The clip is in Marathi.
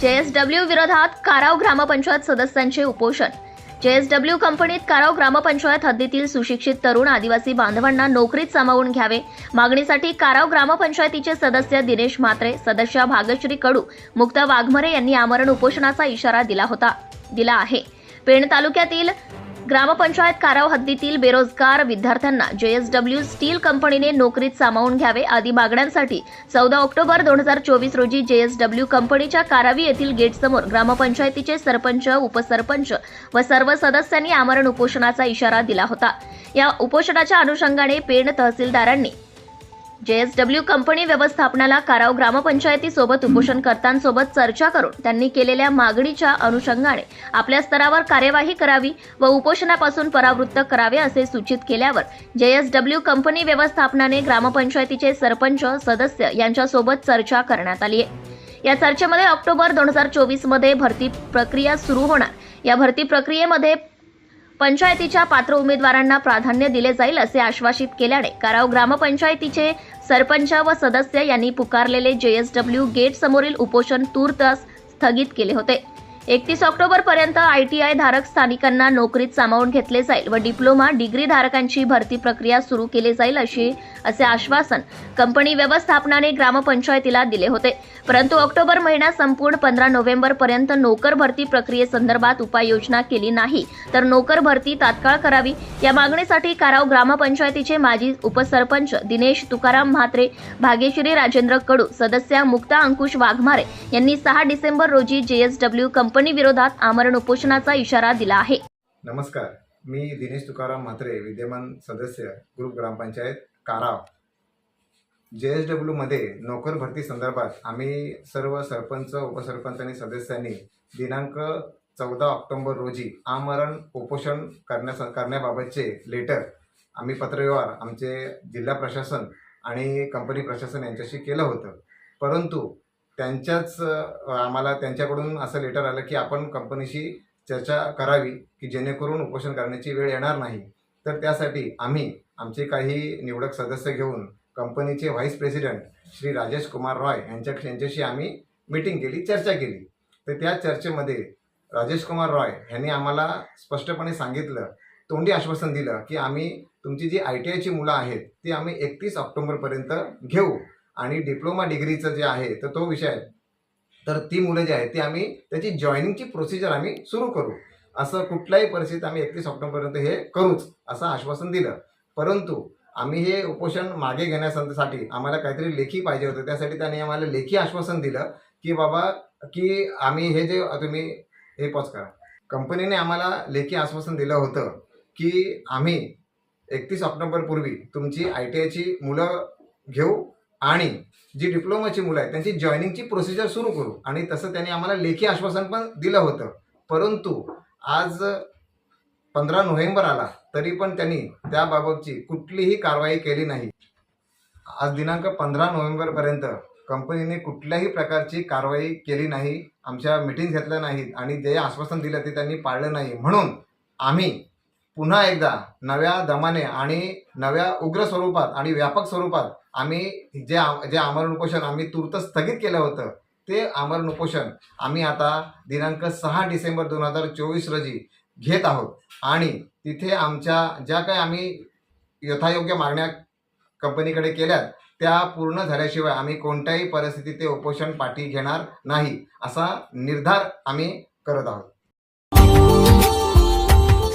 जेएसडब्ल्यू विरोधात काराव ग्रामपंचायत सदस्यांचे उपोषण. जेएसडब्ल्यू कंपनीत काराव ग्रामपंचायत हद्दीतील सुशिक्षित तरुण आदिवासी बांधवांना नोकरीत सामावून घ्यावे. मागणीसाठी काराव ग्रामपंचायतीचे सदस्य दिनेश म्हात्रे सदस्य भागश्री कडू मुक्ता वाघमरे यांनी आमरण उपोषणाचा इशारा दिला होता दिला आहे. पेण तालुक्यातील ग्रामपंचायत काराव हद्दीतील बेरोजगार विद्यार्थ्यांना जेएसडब्ल्यू स्टील कंपनीने नोकरीत सामावून घ्यावे आदी मागण्यांसाठी चौदा ऑक्टोबर दोन हजार चोवीस रोजी जेएसडब्ल्यू कंपनीच्या कारावी येथील गेटसमोर ग्रामपंचायतीचे सरपंच उपसरपंच व सर्व सदस्यांनी आमरण उपोषणाचा इशारा दिला होता. या उपोषणाच्या अनुषंगाने पेण तहसीलदारांनी जेएसडब्ल्यू कंपनी व्यवस्थापनाला काराव ग्रामपंचायतीसोबत उपोषणकर्त्यांसोबत चर्चा करून त्यांनी केलेल्या मागणीच्या अनुषंगाने आपल्या स्तरावर कार्यवाही करावी व उपोषणापासून परावृत्त करावे असे सूचित केल्यावर जेएसडब्ल्यू कंपनी व्यवस्थापनाने ग्रामपंचायतीचे सरपंच सदस्य यांच्यासोबत चर्चा करण्यात आली आहे. या चर्चेमध्ये ऑक्टोबर दोन हजार चोवीसमध्ये भरती प्रक्रिया सुरू होणार. या भरती प्रक्रियेमध्ये पंचायतीच्या पात्र उमेदवारांना प्राधान्य दिले जाईल असे आश्वासित केल्याने काराव ग्रामपंचायतीचे सरपंच व सदस्य यांनी पुकारलेले जेएसडब्ल्यू गेट समोरील उपोषण तूर्तास स्थगित केले होते. एकतीस ऑक्टोबर पर्यंत आय धारक स्थानिकांना नोकरीत सामावून घेतले जाईल व डिप्लोमा डिग्री धारकांची भरती प्रक्रिया सुरू केली जाईल अशी असे आश्वासन कंपनी व्यवस्थापनाने ग्रामपंचायतीला दिले होते. परंतु ऑक्टोबर महिना संपूर्ण पंधरा नोव्हेंबर पर्यंत नोकर भरती प्रक्रियेसंदर्भात उपाययोजना केली नाही. तर नोकर भरती तात्काळ करावी. या मागणीसाठी काराव ग्रामपंचायतीचे माजी उपसरपंच दिनेश तुकाराम म्हात्रे भाग्यश्री राजेंद्र कडू सदस्य मुक्ता अंकुश वाघमारे यांनी सहा डिसेंबर रोजी जेएसडब्ल्यू कंपनी विरोधात आमरण उपोषणाचा इशारा दिला आहे. नमस्कार. मी दिनेश तुकाराम म्हात्रे विद्यमान सदस्य ग्रुप ग्रामपंचायत काराव. जे एस डब्ल्यूमध्ये नोकर भरती संदर्भात आम्ही सर्व सरपंच उपसरपंच आणि सदस्यांनी दिनांक चौदा ऑक्टोबर रोजी आमरण उपोषण करण्यास करण्याबाबतचे लेटर आम्ही पत्रव्यवहार आमचे जिल्हा प्रशासन आणि कंपनी प्रशासन यांच्याशी केलं होतं. परंतु त्यांच्याच आम्हाला त्यांच्याकडून असं लेटर आलं की आपण कंपनीशी चर्चा करावी की जेणेकरून उपोषण करण्याची वेळ येणार नाही. तर त्यासाठी आम्ही आमचे काही निवडक सदस्य घेऊन कंपनीचे व्हाईस प्रेसिडेंट श्री राजेश कुमार रॉय यांच्या यांच्याशी आम्ही मीटिंग केली चर्चा केली. तर त्या चर्चेमध्ये राजेश कुमार रॉय यांनी आम्हाला स्पष्टपणे सांगितलं तोंडी आश्वासन दिलं की आम्ही तुमची जी आय टी आयची मुलं आहेत ती आम्ही एकतीस ऑक्टोबरपर्यंत घेऊ. आणि डिप्लोमा डिग्रीचं जे आहे तर तो विषय आहे. तर ती मुलं जी आहेत ती आम्ही त्याची जॉईनिंगची प्रोसिजर आम्ही सुरू करू. असं कुठल्याही परिस्थितीत आम्ही एकतीस ऑक्टोबरपर्यंत हे करूच असं आश्वासन दिलं. परंतु आम्ही हे उपोषण मागे घेण्यासाठी आम्हाला काहीतरी लेखी पाहिजे होतं. त्यासाठी त्यांनी आम्हाला लेखी आश्वासन दिलं की बाबा की आम्ही हे जे तुम्ही हे पॉज करा. कंपनीने आम्हाला लेखी आश्वासन दिलं होतं की आम्ही एकतीस ऑक्टोबरपूर्वी तुमची आय टी आयची मुलं घेऊ आणि जी डिप्लोमाची मुलं आहेत त्यांची जॉईनिंगची प्रोसिजर सुरू करू. आणि तसं त्यांनी आम्हाला लेखी आश्वासन पण दिलं होतं. परंतु आज पंधरा नोव्हेंबर आला तरी पण त्यांनी त्याबाबतची कुठलीही कारवाई केली नाही. आज दिनांक पंधरा नोव्हेंबरपर्यंत कंपनीने कुठल्याही प्रकारची कारवाई केली नाही आमच्या मिटिंग घेतल्या नाहीत आणि जे आश्वासन दिलं ते त्यांनी पाळलं नाही. म्हणून आम्ही पुन्हा एकदा नव्या दमाने आणि नव्या उग्र स्वरूपात आणि व्यापक स्वरूपात आम्ही जे आ जे आमरण उपोषण आम्ही तूर्त स्थगित केलं होतं ते आमरण उपोषण आम्ही आता दिनांक सहा डिसेंबर दोन हजार चोवीस रोजी घेत आहोत. आणि तिथे आमच्या ज्या काही आम्ही यथायोग्य मागण्या कंपनीकडे केल्यात त्या पूर्ण झाल्याशिवाय आम्ही कोणत्याही परिस्थितीत ते उपोषण पाठी घेणार नाही असा निर्धार आम्ही करत आहोत.